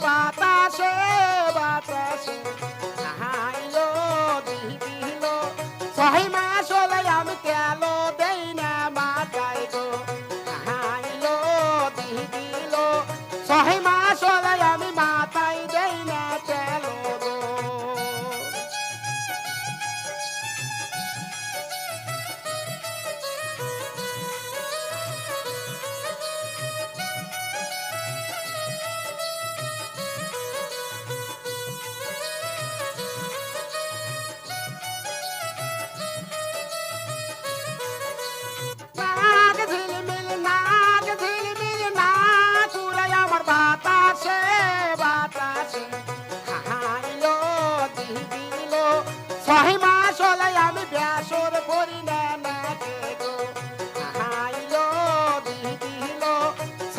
把大水。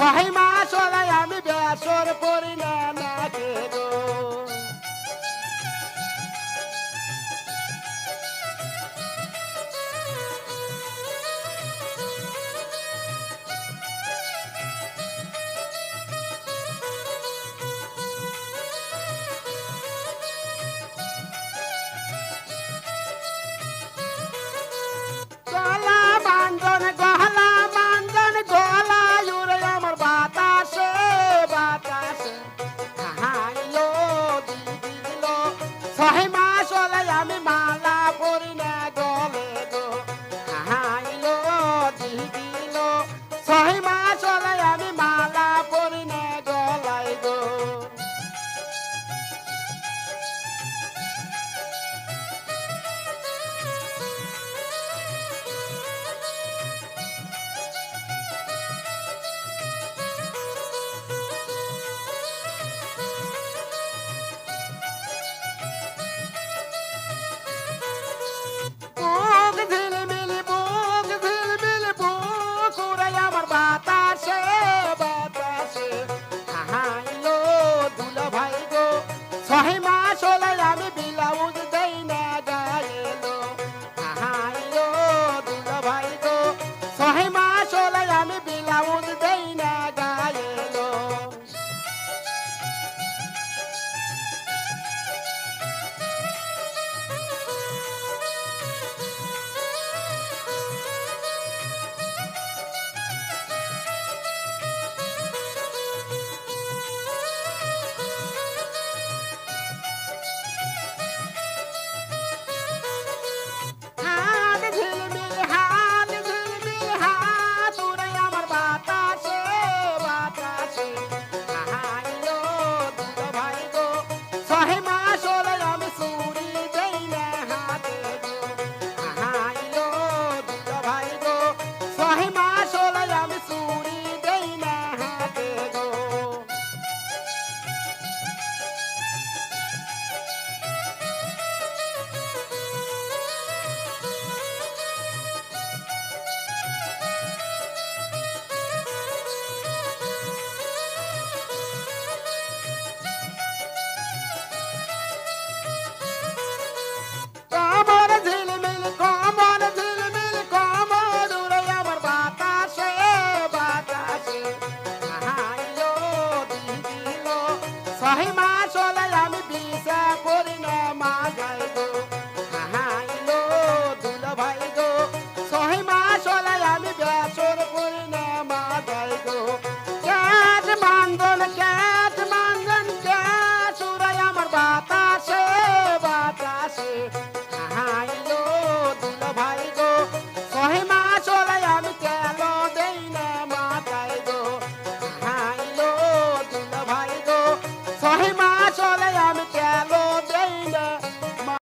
ขอให้ ছয় মাস হলে আমি ব্লাউজ Hey, arrima.